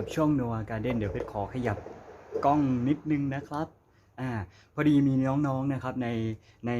กับช่องโนอาการเด่นเดี๋ยวเพชรขอขยับกล้องนิดนึงนะครับอ่าพอดีมีน้องๆนะครับในใน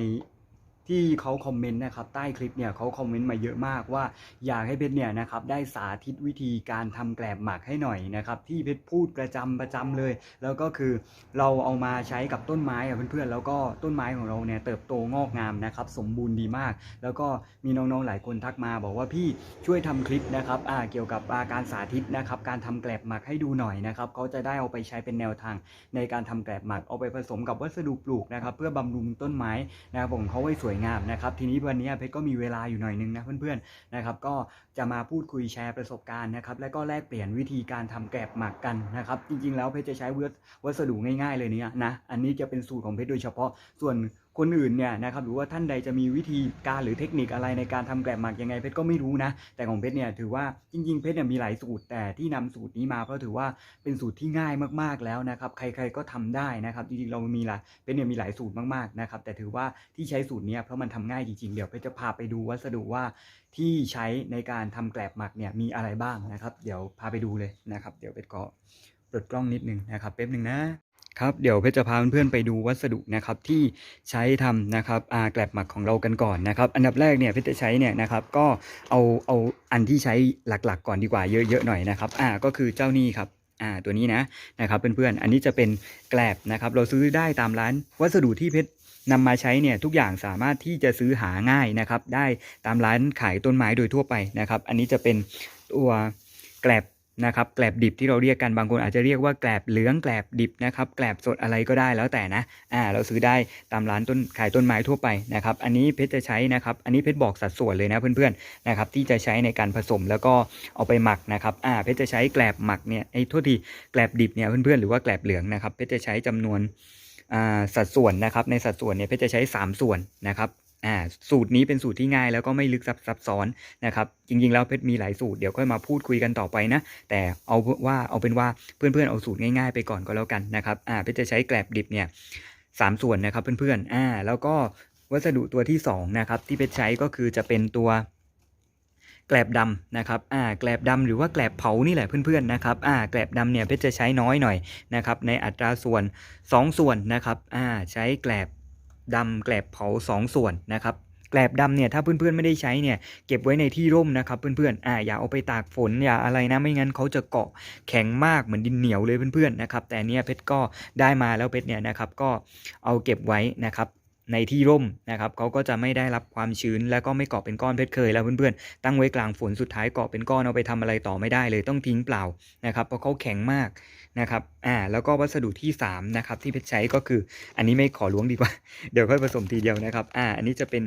ที่เขาคอมเมนต์นะครับใต้คลิปเนี่ยเขาคอมเมนต์มาเยอะมากว่าอยากให้เพชรเนี่ยนะครับได้สาธิตวิธีการทำแกลบหมักให้หน่อยนะครับที่เพชรพูดประจำประจำเลย แล้วก็คือเราเอามาใช้กับต้นไม้อะเพื่อนๆแล้วก็ต้นไม้ของเราเนี่ยเติบโตงอกงามนะครับสมบูรณ์ดีมาก แล้วก็มีน้องๆหลายคนทักมา บอกว่าพี่ช่วยทำคลิปนะครับอ่าเกี่ยวกับาการสาธิตนะครับการทำแกลบหมักให้ดูหน่อยนะครับเขาจะได้เอาไปใช้เป็นแนวทางในการทำแกลบหมักเอาไปผสมกับวัสดุปลูกนะครับเพื่อบำรุงต้นไม้นะครับผมเขาให้สวยงามนะครับ ทีนี้วันนี้เพชรก็มีเวลาอยู่หน่อยนึงนะเพื่อนๆนะครับ ก็จะมาพูดคุยแชร์ประสบการณ์นะครับ และก็แลกเปลี่ยนวิธีการทำแกลบหมักกันนะครับ จริงๆ แล้วเพชรจะใช้วัสดุง่ายๆ เลยเนี่ยนะ อันนี้จะเป็นสูตรของเพชรโดยเฉพาะ ส่วนคนอื่นเนี่ยนะครับหรือว่าท่านใดจะมีวิธีการหรือเทคนิคอะไรในการทำแกลบหมักยังไงเพชรก็ไม่รู้นะ แต่ของเพชรเนี่ยถือว่าจริงๆเพชรเนี่ยมีหลายสูตรแต่ที่นำสูตรนี้มาเพราะถือว่าเป็นสูตรที่ง่ายมากๆแล้วนะครับใครๆก็ทำได้นะครับจริงๆเรามีหลายเพชรเนี่ยมีหลายสูตรมากๆนะครับแต่ถือว่าที่ใช้สูตรเนี้ยเพราะมันทำง่ายจริงๆ เดี๋ยวเพชรจะพาไปดูวัสดุว่าที่ใช้ในการทำแกลบหมักเนี่ยมีอะไรบ้างนะครับ เดี๋ยวพาไปดูเลยนะครับ เดี๋ยวเพชรก็เปิดกล้องนิดนึงนะครับแป๊บนึงนะครับเดี๋ยวเพชรจะพาเพื่อนๆไปดูวัสดุนะครับที่ใช้ทำนะครับอาแกลบหมักของเรากันก่อนนะครับ อันดับแรกเนี่ยเพชรจะใช้เนี่ยนะครับก็เอาเอาอันที่ใช้หลักๆ ก่อนดีกว่าเยอะๆหน่อยนะครับอ่าก็คือเจ้านี่ครับอ่าตัวนี้นะนะครับเพื่อนๆอันนี้จะเป็นแกลบนะครับ เราซื้อได้ตามร้านวัสดุที่เพชร นำมาใช้เนี่ยทุกอย่างสามารถที่จะซื้อหาง่ายนะครับ ได้ตามร้านขายต้นไม้โดยทั่วไปนะครับ อันนี้จะเป็นตัวแกลบนะครับแกลบดิบที่เราเรียกกันบางคนอาจจะเรียกว่าแกลบเหลืองแกลบดิบนะครับแกลบสดอะไรก็ได้แล้วแต่นะอ่าเราซื้อได้ตามร้านต้นขายต้นไม้ทั่วไปนะครับอันนี้เพชรจะใช้นะครับอันนี้เพชรบอกสัดส่วนเลยนะเพื่อนๆนะครับที่จะใช้ในการผสมแล้วก็เอาไปหมักนะครับอ่าเพชรจะใช้แกลบหมักเนี่ยไอ้โทษทีแกลบดิบเนี่ยเพื่อนๆหรือว่าแกลบเหลืองนะครับเพชรจะใช้จำนวน สัดส่วนนะครับในสัดส่วนเนี่ยเพชรจะใช้ 3 ส่วนนะครับอ่าสูตรนี้เป็นสูตรที่ง่ายแล้วก็ไม่ลึกซับซับซ้อนนะครับจริงๆแล้วเพชรมีหลายสูตรเดี๋ยวค่อยมาพูดคุยกันต่อไปนะแต่เอาว่าเอาเป็นว่าเพื่อนๆเอาสูตรง่ายๆไปก่อนก็แล้วกันนะครับอ่าเพชรจะใช้แกลบดิบเนี่ยสามส่วนนะครับเพื่อนๆอ่าแล้วก็วัสดุตัวที่สองนะครับที่เพชรใช้ก็คือจะเป็นตัว แกลบดำนะครับอ่าแกลบดำหรือว่าแกลบเผานี่แหละเพื่อนๆนะครับอ่าแกลบดำเนี่ยเพชรจะใช้น้อยหน่อยนะครับในอัตราส่วน 2 ส่วนนะครับอ่าใช้แกลบดำแกลบเผา 2 ส่วนนะครับแกลบดำเนี่ยถ้าเพื่อนๆไม่ได้ใช้เนี่ยเก็บไว้ในที่ร่มนะครับเพื่อนๆอ่าอย่าเอาไปตากฝนอย่าอะไรนะไม่งั้นเขาจะเกาะแข็งมากเหมือนดินเหนียวเลยเพื่อนๆนะครับแต่เนี่ยเพชรก็ได้มาแล้วเพชรเนี่ยนะครับก็เอาเก็บไว้นะครับ ในที่ร่มนะครับเขาก็จะไม่ได้รับความชื้น แล้วก็ไม่เกาะเป็นก้อนเพชรเคยแล้วเพื่อนๆ ตั้งไว้กลางฝนสุดท้ายเกาะเป็นก้อนเอาไปทำอะไรต่อไม่ได้เลยต้องทิ้งเปล่านะครับเพราะเขาแข็งมากนะครับอ่าแล้วก็วัสดุที่3นะครับที่เพชรใช้ก็คือ อันนี้ไม่ขอล้วงดีกว่า เดี๋ยวค่อยผสมทีเดียวนะครับอ่าอันนี้จะเป็น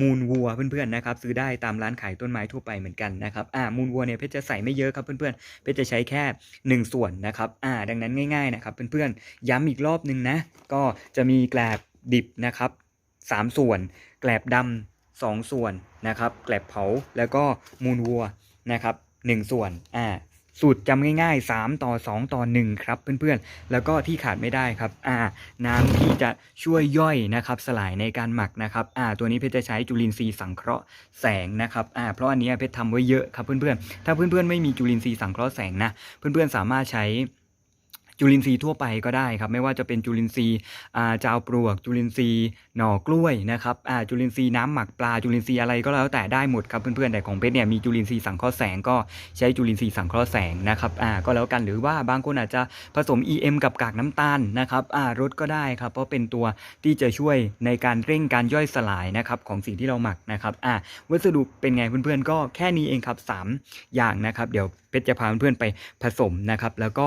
มูลวัวเพื่อนๆนะครับซื้อได้ตามร้านขายต้นไม้ทั่วไปเหมือนกันนะครับอ่ามูลวัวเนี่ยเพชรจะใส่ไม่เยอะครับเพื่อนๆเพชรจะใช้แค่ 1 ส่วนนะครับอ่าดังนั้นง่ายๆนะครับเพื่อนๆย้ำอีกรอบนึงนะก็จะมีแกลบ ดิบนะครับ3ส่วน แกลบดำสองส่วนนะครับ แกลบเผาแล้วก็มูลวัวนะครับ1ส่วนอ่าสูตรจำง่ายๆ 3 ต่อ 2 ต่อ 1 ครับเพื่อนๆ แล้วก็ที่ขาดไม่ได้ครับอ่าน้ำที่จะช่วยย่อยนะครับสลายในการหมักนะครับอ่าตัวนี้เพชรจะใช้จุลินทรีย์สังเคราะห์แสงนะครับอ่าเพราะอันนี้เพชรทำไว้เยอะครับเพื่อนๆ ถ้าเพื่อนๆไม่มีจุลินทรีย์สังเคราะห์แสงนะเพื่อนๆสามารถใช้ จุลินทรีย์ทั่วไปก็ได้ครับ ไม่ว่าจะเป็นจุลินทรีย์าจาวปลวก จุลินทรีย์หน่อกล้วยนะครับจุลินทรีย์น้ำหมักปลาจุลินทรีย์อะไรก็แล้วแต่ได้หมดครับเพื่อนๆแต่ของเพชรเนี่ยมีจุลินทรีย์สังเคราะห์แสงก็ใช้จุลินทรีย์สังเคราะห์แสงนะครับก็แล้วกันหรือว่าบางคนอาจจะผสม EM กับกากน้ำตาลนะครับรดก็ได้ครับเพราะเป็นตัวที่จะช่วยในการเร่งการย่อยสลายนะครับของสิ่งที่เราหมักนะครับวัสดุเป็นไงเพื่อนๆก็แค่นี้เองครับสามอย่างนะครับ เดี๋ยวเพชรจะพาเพื่อนๆไปผสมนะครับ แล้วก็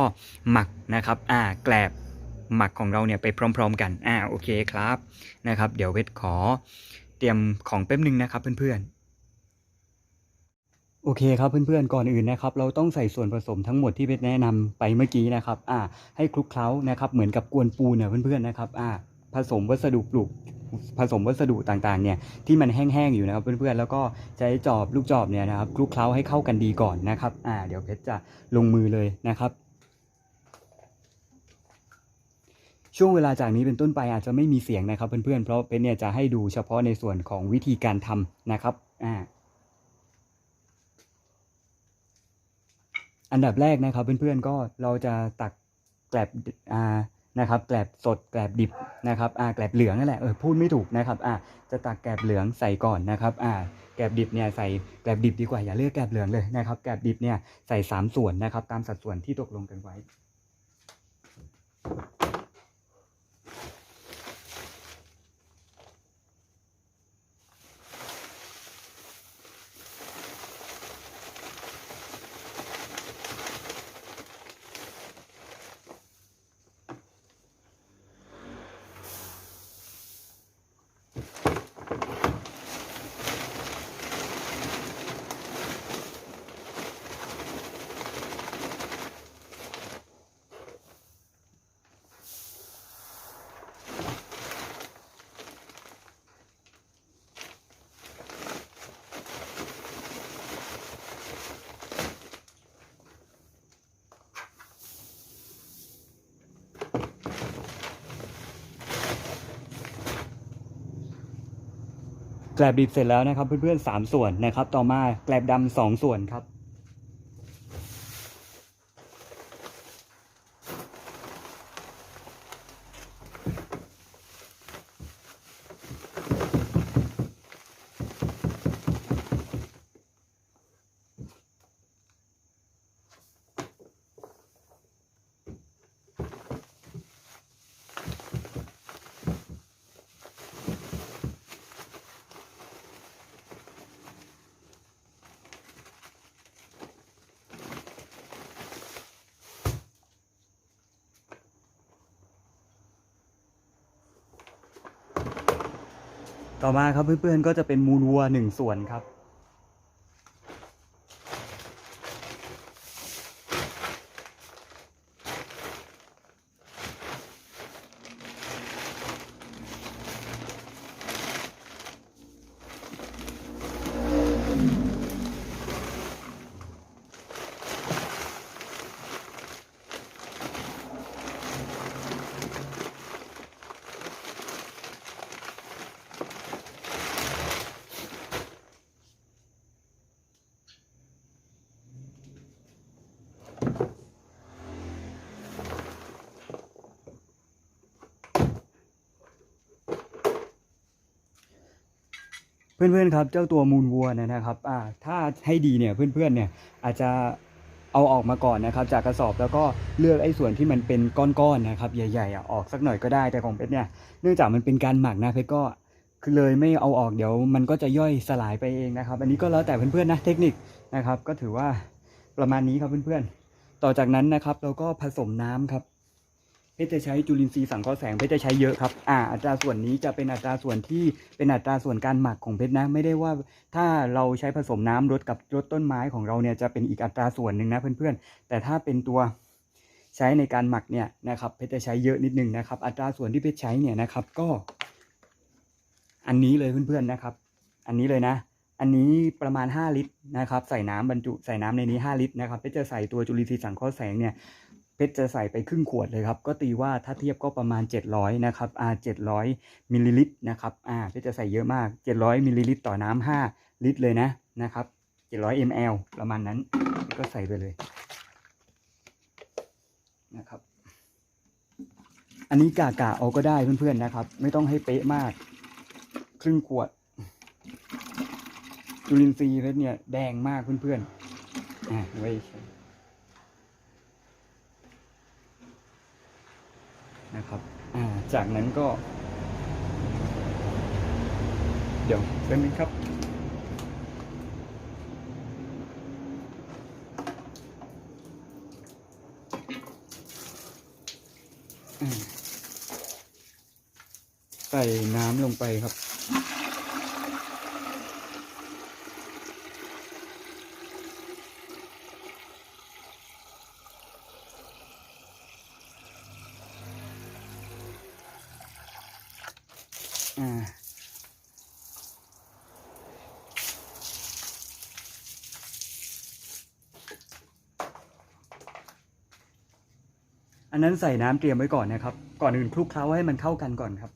หมักนะครับ อ่า แกลบหมักของเราเนี่ยไปพร้อม ๆ กัน อ่า โอเคครับ นะครับ เดี๋ยวเพชรขอเตรียมของแป๊บนึงนะครับเพื่อนๆโอเคครับเพื่อนๆก่อนอื่นนะครับเราต้องใส่ส่วนผสมทั้งหมดที่เพชรแนะนำไปเมื่อกี้นะครับอ่าให้คลุกเคล้านะครับเหมือนกับกวนปูนเนี่ยเพื่อนๆนะครับอ่า ผสมวัสดุปลูกผสมวัสดุต่างๆเนี่ยที่มันแห้งๆอยู่นะครับเพื่อนๆแล้วก็ใช้จอบลูกจอบเนี่ยนะครับคลุกเคล้าให้เข้ากันดีก่อนนะครับอ่าเดี๋ยวเพชรจะลงมือเลยนะครับช่วงเวลาจากนี้เป็นต้นไปอาจจะไม่มีเสียงนะครับเพื่อนๆ เพราะเป็นเนี่ยจะให้ดูเฉพาะในส่วนของวิธีการทำนะครับอ่าอันดับแรกนะครับเพื่อนๆก็เราจะตักแกลบอ่า นะครับแกลบสดแกลบดิบนะครับอ่าแกลบเหลืองนั่นแหละเออพูดไม่ถูกนะครับอ่าจะตักแกลบเหลืองใส่ก่อนนะครับอ่าแกลบดิบเนี่ยใส่แกลบดิบดีกว่าอย่าเลือกแกลบเหลืองเลยนะครับแกลบดิบเนี่ยใส่สามส่วนนะครับตามสัดส่วนที่ตกลงกันไว้ แกลบดิบเสร็จแล้วนะครับเพื่อนๆสามส่วนนะครับ ต่อมาแกลบดำสองส่วนครับ อมาครับเพื่อนๆก็จะเป็นมูลวัวหนึ่งส่วนครับ เพื่อนๆครับเจ้าตัวมูลวัวนนะครับอ่าถ้าให้ดีเนี่ยเพื่อนๆเนี่ยอาจจะเอาออกมาก่อนนะครับ จากกระสอบแล้วก็เลือกไอ้ส่วนที่มันเป็นก้อนๆนะครับใหญ่ๆออกสักหน่อยก็ได้แต่ของเพชรเนี่ยเนื่องจากมันเป็นการหมักนะเพชรก็คือเลยไม่เอาออกเดี๋ยวมันก็จะย่อยสลายไปเองนะครับ อันนี้ก็แล้วแต่เพื่อนๆนะเทคนิคนะครับ ก็ถือว่าประมาณนี้ครับเพื่อนๆ ต่อจากนั้นนะครับเราก็ผสมน้ำครับ เพชรจะใช้จุลินทรีย์สังเคราะห์แสงเพชรจะใช้เยอะครับอ่าอัตราส่วนนี้จะเป็นอัตราส่วนที่เป็นอัตราส่วนการหมักของเพชรนะ ไม่ได้ว่าถ้าเราใช้ผสมน้ำรดกับรดต้นไม้ของเราเนี่ยจะเป็นอีกอัตราส่วนหนึ่งนะเพื่อนๆ แต่ถ้าเป็นตัวใช้ในการหมักเนี่ยนะครับเพชรจะใช้เยอะนิดนึงนะครับ อัตราส่วนที่เพชรใช้เนี่ยนะครับก็ อันนี้เลยเพื่อนๆนะครับ อันนี้เลยนะอันนี้ประมาณ 5 ลิตรนะครับ ใส่น้ำบรรจุใส่น้ำในนี้ 5 ลิตรนะครับเพชรจะใส่ตัวจุลินทรีย์สังเคราะห์แสงเนี่ย เพชรจะใส่ไปครึ่งขวดเลยครับ ก็ตีว่าถ้าเทียบก็ประมาณ 700นะครับอ่า700มิลลิลิตรนะครับอ่าเพชรจะใส่เยอะมาก 700มิลลิลิตรต่อน้ำ5ลิตรเลยนะนะครับ700 ml ประมาณนั้นก็ใส่ไปเลยนะครับ อันนี้กากะเอาก็ได้เพื่อนๆนะครับ ไม่ต้องให้เป๊ะมาก ครึ่งขวดจุลินทรีย์เพชรเนี่ยแดงมากเพื่อนๆอ่าไว้ใช้ นะครับจากนั้นก็ เดี๋ยวแป๊บนึงครับ ใส่น้ำลงไปครับ นั้นใส่น้ำเตรียมไว้ก่อนนะครับ ก่อนอื่นคลุกเคล้าให้มันเข้ากันก่อนครับ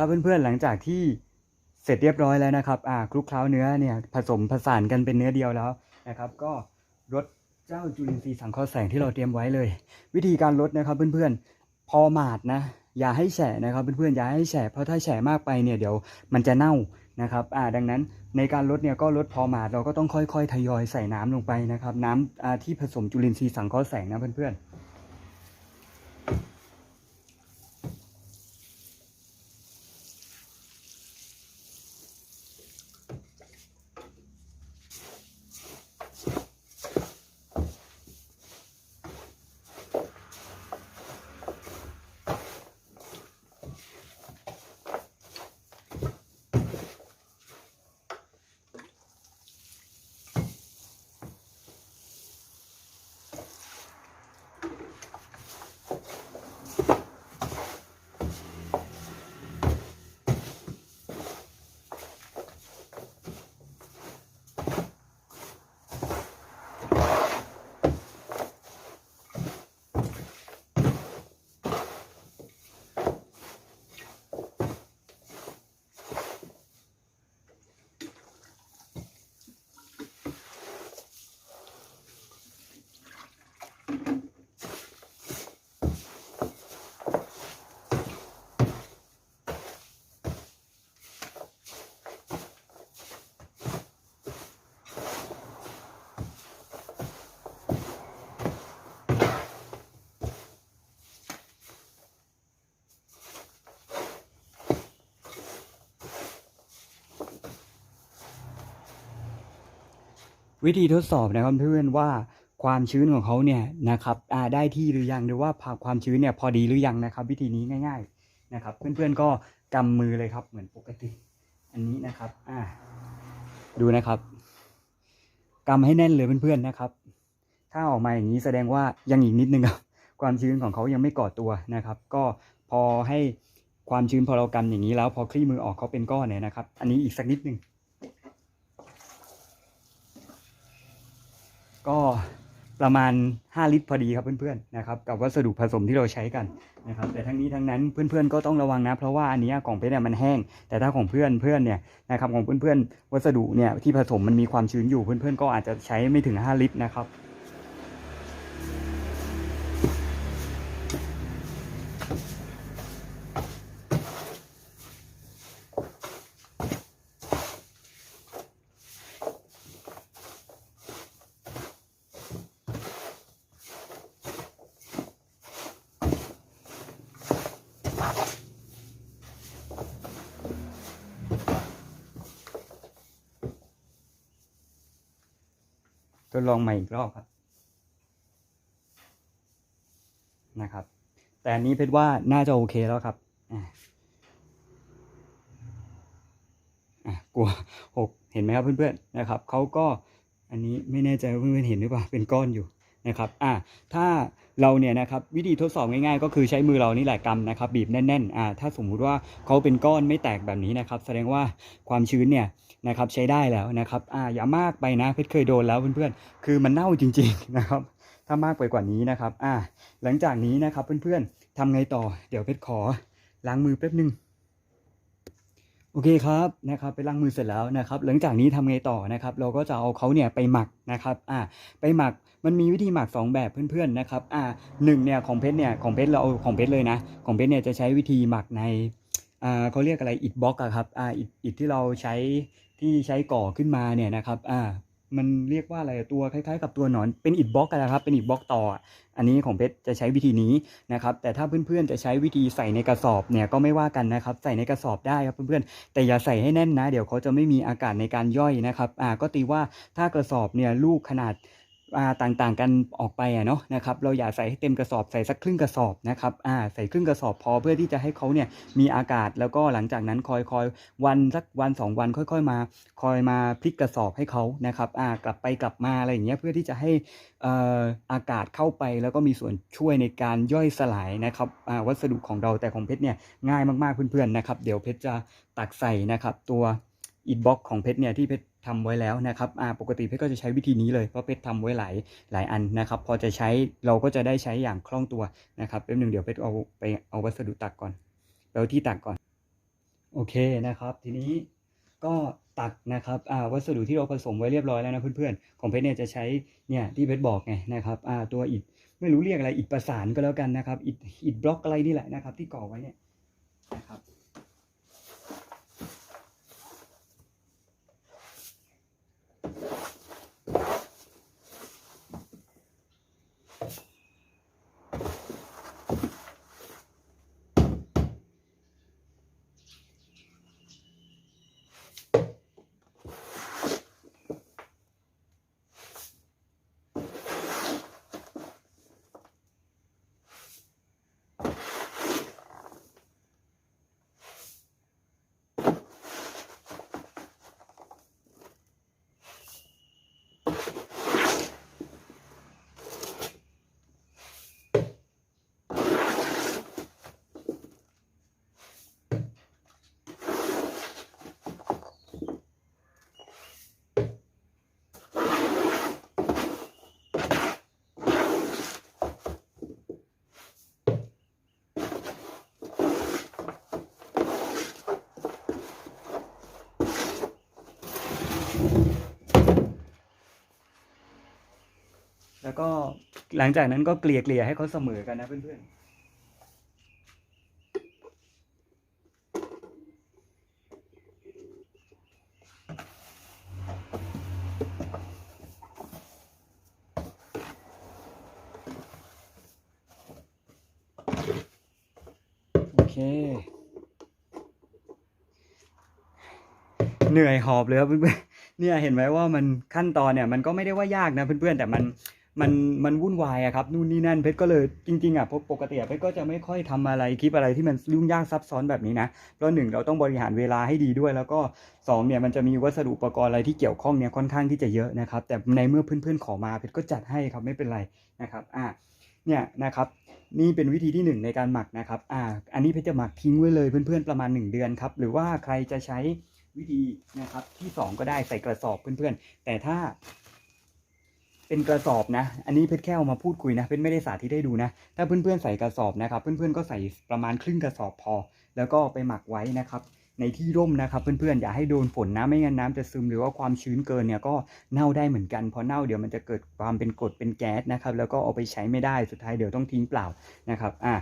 ครับเพื่อนๆหลังจากที่เสร็จเรียบร้อยแล้วนะครับอ่าคลุกเคล้าเนื้อเนี่ยผสมผสานกันเป็นเนื้อเดียวแล้วนะครับ ก็รดเจ้าจุลินทรีย์สังเคราะห์แสงที่เราเตรียมไว้เลย วิธีการลดนะครับเพื่อนๆพอหมาดนะอย่าให้แฉะนะครับเพื่อนๆอย่าให้แฉะเพราะถ้าแฉะมากไปเนี่ยเดี๋ยวมันจะเน่านะครับอ่าดังนั้นในการลดเนี่ยก็ลดพอหมาดเราก็ต้องค่อยๆ ทยอยใส่น้ำลงไปนะครับ น้ำอ่าที่ผสมจุลินทรีย์สังเคราะห์แสงนะเพื่อนๆ วิธีทดสอบนะครับเพื่อนว่าความชื้นของเขาเนี่ยนะครับได้ที่หรือยังหรือว่าความชื้นเนี่ยพอดีหรือยังนะครับ วิธีนี้ง่าย ๆนะครับ เพื่อนๆก็กำมือเลยครับเหมือนปกติ อันนี้นะครับอ่าดูนะครับกำให้แน่นเลยเพื่อนๆนะครับ ถ้าออกมาอย่างนี้แสดงว่ายังอีกนิดนึงครับความชื้นของเขายังไม่ก่อตัวนะครับ ก็พอให้ความชื้นพอเรากำอย่างนี้แล้ว พอคลี่มือออกเขาเป็นก้อนเนี่ยนะครับ อันนี้อีกสักนิดนึง ก็ประมาณ 5 ลิตรพอดีครับเพื่อนๆนะครับกับวัสดุผสมที่เราใช้กันนะครับแต่ทั้งนี้ทั้งนั้นเพื่อนๆก็ต้องระวังนะ เพราะว่าอันนี้ของเพชรเนี่ยมันแห้ง แต่ถ้าของเพื่อนเพื่อนเนี่ยนะครับของเพื่อนๆวัสดุเนี่ยที่ผสมมันมีความชื้นอยู่เพื่อนๆก็อาจจะใช้ไม่ถึง 5 ลิตรนะครับ ดลองใหม่อีกรอบครับนะครับ แต่อันนี้เพชรว่าน่าจะโอเคแล้วครับอะกลัวหกเห็นไหมครับเพื่อนๆนะครับเขาก็อันนี้ไม่แน่ใจว่าเพื่อนๆเห็นหรือเปล่าเป็นก้อนอยู่ นะครับอะถ้าเราเนี่ยนะครับวิธีทดสอบง่ายๆ ก็คือใช้มือเรานี่แหละกำนะครับบีบแน่นๆอ่าถ้าสมมุติว่าเขาเป็นก้อนไม่แตกแบบนี้นะครับแสดงว่าความชื้นเนี่ยนะครับใช้ได้แล้วนะครับอ่าอย่ามากไปนะเพชรเคยโดนแล้วเพื่อนๆ คือมันเน่าจริงๆนะครับถ้ามากไปกว่านี้นะครับอ่าหลังจากนี้นะครับเพื่อนๆทำไงต่อเดี๋ยวเพชรขอล้างมือแป๊บนึงโอเคครับนะครับไปล้างมือเสร็จแล้วนะครับ หลังจากนี้ทำไงต่อนะครับ เราก็จะเอาเขาเนี่ยไปหมักนะครับอ่าไปหมัก มันมีวิธีหมัก 2 แบบเพื่อนๆนะครับอ่าหนึ่งเนี่ยของเพชรเนี่ยของเพชรเราเอาของเพชรเลยนะของเพชรเนี่ยจะใช้วิธีหมักในอ่าเขาเรียกอะไรอิฐบล็อกอะครับอ่าอิฐอิฐที่เราใช้ที่ใช้ก่อขึ้นมาเนี่ยนะครับอ่ามันเรียกว่าอะไรตัวคล้ายๆ กับตัวหนอนเป็นอิฐบล็อกกันนะครับเป็นอิฐบล็อกต่อ อันนี้ของเพชรจะใช้วิธีนี้นะครับแต่ถ้าเพื่อนๆจะใช้วิธีใส่ในกระสอบเนี่ยก็ไม่ว่ากันนะครับใส่ในกระสอบได้ครับเพื่อนๆแต่อย่าใส่ให้แน่นนะ เดี๋ยวเขาจะไม่มีอากาศในการย่อยนะครับอ่าก็ตีว่าถ้ากระสอบเนี่ยลูกขนาด ต่างๆกันออกไปอะเนาะนะครับเราอย่าใส่ให้เต็มกระสอบใส่สักครึ่งกระสอบนะครับอ่าใส่ครึ่งกระสอบพอเพื่อที่จะให้เขาเนี่ยมีอากาศแล้วก็หลังจากนั้นคอยคอยวันสักวันสองวันค่อย ๆ มา คอยมาพลิกกระสอบให้เขานะครับอ่ากลับไปกลับมาอะไรอย่างเงี้ยเพื่อที่จะให้อ่ออากาศเข้าไปแล้วก็มีส่วนช่วยในการย่อยสลายนะครับอ่าวัสดุของเราแต่ของเพชรเนี่ยง่ายมากๆเพื่อนๆนะครับเดี๋ยวเพชรจะตักใส่นะครับตัวอินบ็อกของเพชรเนี่ยที่เพชร ทำไว้แล้วนะครับอ่าปกติเพชรก็จะใช้วิธีนี้เลยเพราะเพชรทำไว้หลายหลายอันนะครับ พอจะใช้เราก็จะได้ใช้อย่างคล่องตัวนะครับแป๊บหนึงเดี๋ยวเพชรเอาไปเอาวัสดุตักก่อนไปเอาที่ตักก่อน โอเคนะครับ ทีนี้ก็ตักนะครับอ่าวัสดุที่เราผสมไว้เรียบร้อยแล้วนะเพื่อนๆ ของเพชรเนี่ยจะใช้เนี่ยที่เพชรบอกไงนะครับอ่าตัวอิฐไม่รู้เรียกอะไรอิฐประสานก็แล้วกันนะครับอิฐอิฐบล็อกอะไรนี่แหละนะครับ ที่ก่อไว้เนี่ยนะครับ ก็หลังจากนั้นก็เกลี่ยเกลี่ยให้เขาเสมอกันนะเพื่อนๆโอเคเหนื่อยหอบเลยครับเพื่อนๆเนี่ยเห็นไหมว่ามันขั้นตอนเนี่ยมันก็ไม่ได้ว่ายากนะเพื่อนๆแต่มัน มันมันวุ่นวายอะครับนู่นนี่นั่นเพชรก็เลยจริงๆอะปกติอะเพชรก็จะไม่ค่อยทำอะไรคลิปอะไรที่มันยุ่งยากซับซ้อนแบบนี้นะเพราะหนึ่งเราต้องบริหารเวลาให้ดีด้วย แล้วก็สองเนี่ยมันจะมีวัสดุอุปกรณ์อะไรที่เกี่ยวข้องเนี่ยค่อนข้างที่จะเยอะนะครับ แต่ในเมื่อเพื่อนๆขอมาเพชรก็จัดให้ครับไม่เป็นไรนะครับอะเนี่ยนะครับนี่เป็นวิธีที่หนึ่งในการหมักนะครับอ่าอันนี้เพชรจะหมักทิ้งไว้เลยเพื่อนๆประมาณ 1 เดือนครับหรือว่าใครจะใช้วิธีนะครับที่สองก็ได้ใส่กระสอบเพื่อนๆ แต่ถ้า เป็นกระสอบนะ อันนี้เพชรแค่เอามาพูดคุยนะเพชรไม่ได้สาธิตให้ดูนะ ถ้าเพื่อนๆใส่กระสอบนะครับ เพื่อนๆก็ใส่ประมาณครึ่งกระสอบพอ แล้วก็ไปหมักไว้นะครับ ในที่ร่มนะครับ เพื่อนๆอย่าให้โดนฝนนะไม่งั้นน้ำจะซึมหรือว่าความชื้นเกินเนี่ยก็เน่าได้เหมือนกันพอเน่าเดี๋ยวมันจะเกิดความเป็นกรดเป็นแก๊สนะครับ แล้วก็เอาไปใช้ไม่ได้สุดท้ายเดี๋ยวต้องทิ้งเปล่านะครับ อ่า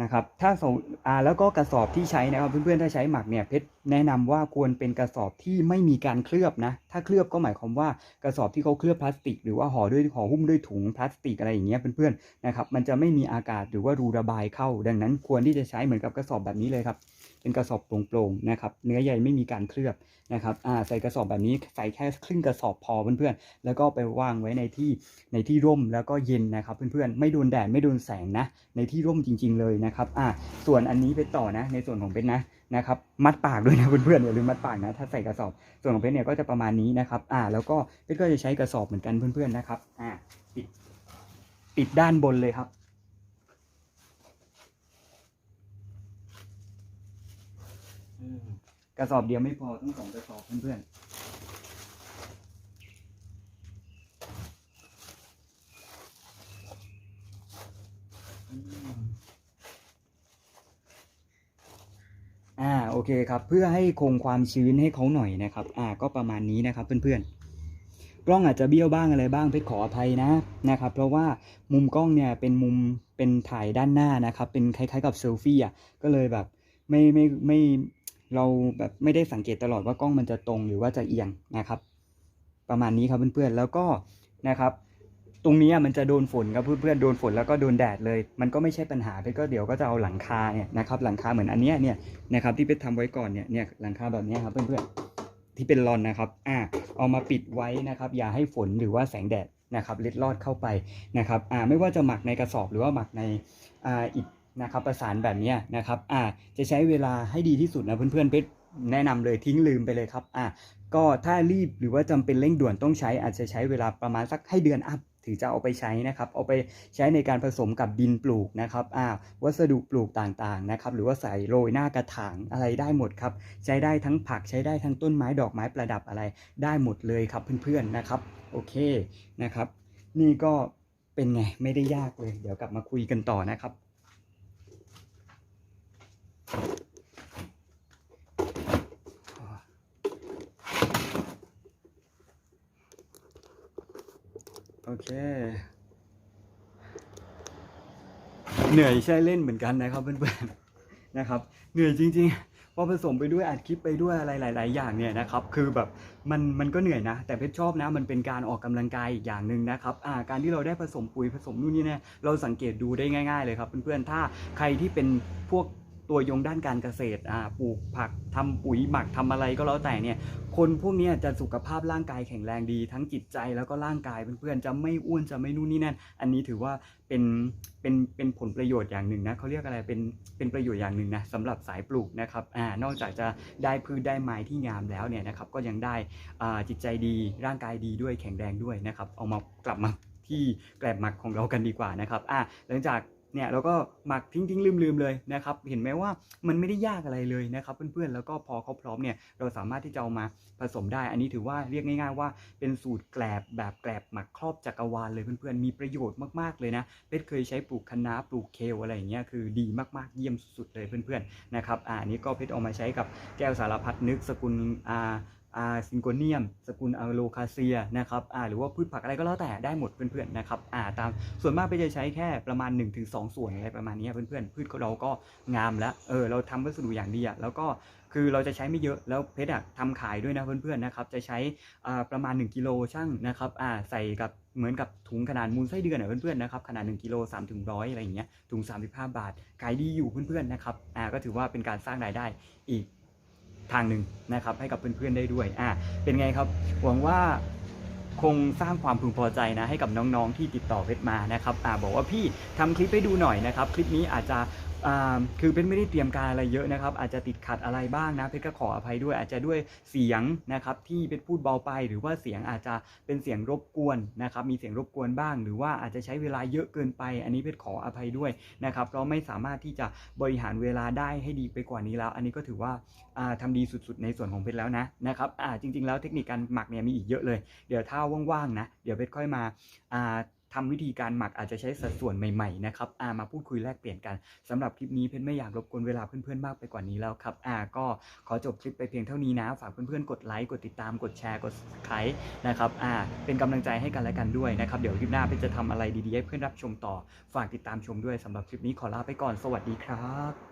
นะครับถ้าสมอ่าแล้วก็กระสอบที่ใช้นะครับเพื่อนๆถ้าใช้หมักเนี่ยเพชรแนะนำว่าควรเป็นกระสอบที่ไม่มีการเคลือบนะ ถ้าเคลือบก็หมายความว่ากระสอบที่เขาเคลือบพลาสติก หรือว่าห่อด้วยห่อหุ้มด้วยถุงพลาสติกอะไรอย่างเงี้ยเพื่อนๆนะครับมันจะไม่มีอากาศหรือว่ารูระบายเข้า ดังนั้นควรที่จะใช้เหมือนกับกระสอบแบบนี้เลยครับ เป็นกระสอบโปร่งๆนะครับเนื้อใยไม่มีการเคลือบนะครับอ่าใส่กระสอบแบบนี้ใส่แค่ครึ่งกระสอบพอเพื่อนๆแล้วก็ไปวางไว้ในที่ในที่ร่มแล้วก็เย็นนะครับเพื่อนๆไม่โดนแดดไม่โดนแสงนะในที่ร่มจริง ๆเลยนะครับอ่าส่วนอันนี้ไปต่อนะในส่วนของเพชรนะนะครับมัดปากด้วยนะเพื่อนๆอย่าลืมมัดปากนะถ้าใส่กระสอบ ส่วนของเพชรเนี่ยก็จะประมาณนี้นะครับอ่าแล้วก็เพชรก็จะใช้กระสอบเหมือนกันเพื่อนๆนะครับอ่าปิดปิดด้านบนเลยครับ อืม กระสอบเดียวไม่พอต้องสองกระสอบเพื่อนๆอืมอ่าโอเคครับ เพื่อให้คงความชื้นให้เขาหน่อยนะครับ อ่าก็ประมาณนี้นะครับเพื่อนๆ กล้องอาจจะเบี้ยวบ้างอะไรบ้างเพชรขออภัยนะนะครับ เพราะว่ามุมกล้องเนี่ยเป็นมุมเป็นถ่ายด้านหน้านะครับ เป็นคล้ายๆกับเซลฟี่อะก็เลยแบบไม่ไม่ไม่ เราแบบไม่ได้สังเกตตลอดว่ากล้องมันจะตรงหรือว่าจะเอียงนะครับ ประมาณนี้ครับเพื่อนๆแล้วก็นะครับ ตรงนี้อะมันจะโดนฝนครับเพื่อนๆโดนฝนแล้วก็โดนแดดเลย มันก็ไม่ใช่ปัญหาเพชรก็เดี๋ยวก็จะเอาหลังคาเนี่ยนะครับ หลังคาเหมือนอันเนี้ยเนี่ยนะครับที่เพชรทำไว้ก่อนเนี่ยเนี่ยหลังคาแบบนี้ครับเพื่อนๆที่เป็นรอนนะครับอ่าเอามาปิดไว้นะครับ อย่าให้ฝนหรือว่าแสงแดดนะครับเล็ดลอดเข้าไปนะครับอ่าไม่ว่าจะหมักในกระสอบหรือว่าหมักในอ่าอิฐ นะครับประสานแบบนี้นะครับอ่าจะใช้เวลาให้ดีที่สุดนะเพื่อนๆเพชรแนะนำเลยทิ้งลืมไปเลยครับอ่าก็ถ้ารีบหรือว่าจำเป็นเร่งด่วนต้องใช้อาจจะใช้เวลาประมาณสักให้เดือนอัพถึงจะเอาไปใช้นะครับ เอาไปใช้ในการผสมกับดินปลูกนะครับอ่าวัสดุปลูกต่างๆนะครับ หรือว่าใส่โรยหน้ากระถางอะไรได้หมดครับ ใช้ได้ทั้งผักใช้ได้ทั้งต้นไม้ดอกไม้ประดับอะไรได้หมดเลยครับเพื่อนๆนะครับ โอเคนะครับ นี่ก็เป็นไงไม่ได้ยากเลย เดี๋ยวกลับมาคุยกันต่อนะครับ โอเค เหนื่อยใช่เล่นเหมือนกันนะครับเพื่อนๆนะครับ เหนื่อยจริง ๆพอผสมไปด้วยอัดคลิปไปด้วยอะไรหลาย ๆ อย่างเนี่ยนะครับคือแบบมันมันก็เหนื่อยนะ แต่เพชรชอบนะ มันเป็นการออกกำลังกายอีกอย่างหนึ่งนะครับการที่เราได้ผสมปุ๋ยผสมนู่นนี่เนี่ยเราสังเกตดูได้ง่าย ๆ เลยครับเพื่อนๆถ้าใครที่เป็นพวก ตัวยงด้านการเกษตรปลูกผักทำปุ๋ยหมักทำอะไรก็แล้วแต่เนี่ยคนพวกนี้จะสุขภาพร่างกายแข็งแรงดี ทั้งจิตใจแล้วก็ร่างกายเพื่อนๆจะไม่อ้วนจะไม่นู่นนี่นั่น อันนี้ถือว่าเป็นเป็นเป็นผลประโยชน์อย่างหนึ่งนะเขาเรียกอะไรเป็นเป็นประโยชน์อย่างหนึ่งนะสำหรับสายปลูกนะครับอ่านอกจากจะได้พืชได้ไม้ที่งามแล้วเนี่ยนะครับก็ยังได้อ่าจิตใจดีร่างกายดีด้วยแข็งแรงด้วยนะครับเอามากลับมาที่แกลบหมักของเรากันดีกว่านะครับอ่าหลังจาก เนี่ยเราก็หมักทิ้งทิ้งลืมลืมเลยนะครับเห็นไหมว่ามันไม่ได้ยากอะไรเลยนะครับเพื่อนๆแล้วก็พอเขาพร้อมเนี่ยเราสามารถที่จะเอามาผสมได้ อันนี้ถือว่าเรียกง่ายๆว่าเป็นสูตรแกลบแบบแกลบหมักครอบจักรวาลเลยเพื่อนๆมีประโยชน์มากๆเลยนะเพชรเคยใช้ปลูกคะน้าปลูกเคลอะไรอย่างเงี้ยคือดีมากๆเยี่ยมสุดๆเลยเพื่อนๆนะครับอ่าอันนี้ก็เพชรเอามาใช้กับแก้วสารพัดนึกสกุลอ่า อาซิงโกเนียม สกุลอะโลคาเซียนะครับอ่าหรือว่าพืชผักอะไรก็แล้วแต่ได้หมดเพื่อนๆนะครับอ่าตามส่วนมากไปจะใช้แค่ประมาณ 1-2 ส่วนอะไรประมาณนี้เพื่อนๆพืชของเราก็งามแล้วเออเราทำวัสดุอย่างดีอะแล้วก็คือเราจะใช้ไม่เยอะแล้วเพชรอะทำขายด้วยนะเพื่อนๆนะครับจะใช้ประมาณ 1กิโลช่างนะครับอ่าใส่กับเหมือนกับถุงขนาดมูลไส้เดือนอะเพื่อนๆนะครับขนาด1กิโล3ถึงร้อยอะไรอย่างเงี้ยถุง 35 บาทขายดีอยู่เพื่อนๆนะครับอ่าก็ถือว่าเป็นการสร้างรายได้อีก ทางหนึ่งนะครับให้กับเพื่อนๆได้ด้วยอ่าเป็นไงครับหวังว่าคงสร้างความพึงพอใจนะให้กับน้องๆที่ติดต่อเพชรมานะครับอ่าบอกว่าพี่ทำคลิปให้ดูหน่อยนะครับ คลิปนี้อาจจะ คือเพชรไม่ได้เตรียมการอะไรเยอะนะครับ อาจจะติดขัดอะไรบ้างนะเพชรก็ขออภัยด้วยอาจจะด้วยเสียงนะครับที่เพชรพูดเบาไป หรือว่าเสียงอาจจะเป็นเสียงรบกวนนะครับมีเสียงรบกวนบ้าง หรือว่าอาจจะใช้เวลาเยอะเกินไป อันนี้เพชรขออภัยด้วยนะครับเพราะไม่สามารถที่จะบริหารเวลาได้ให้ดีไปกว่านี้แล้ว อันนี้ก็ถือว่าอ่าทำดีสุดๆ ในส่วนของเพชรแล้วนะนะครับจริงๆแล้วเทคนิคการหมักเนี่ยมีอีกเยอะเลย เดี๋ยวถ้าว่างๆนะเดี๋ยวเพชรค่อยมา อ่าทำวิธีการหมักอาจจะใช้สัดส่วนใหม่ๆนะครับอ่ามาพูดคุยแลกเปลี่ยนกันสำหรับคลิปนี้เพชรไม่อยากรบกวนเวลาเพื่อนๆมากไปกว่านี้แล้วครับอ่าก็ขอจบคลิปไปเพียงเท่านี้นะ ฝากเพื่อนๆกดไลค์กดติดตามกดแชร์กดไลค์นะครับอ่าเป็นกำลังใจให้กันและกันด้วยนะครับเดี๋ยวคลิปหน้าเพชรจะทำอะไรดีๆให้เพื่อนรับชมต่อ ฝากติดตามชมด้วยสำหรับคลิปนี้ขอลาไปก่อนสวัสดีครับ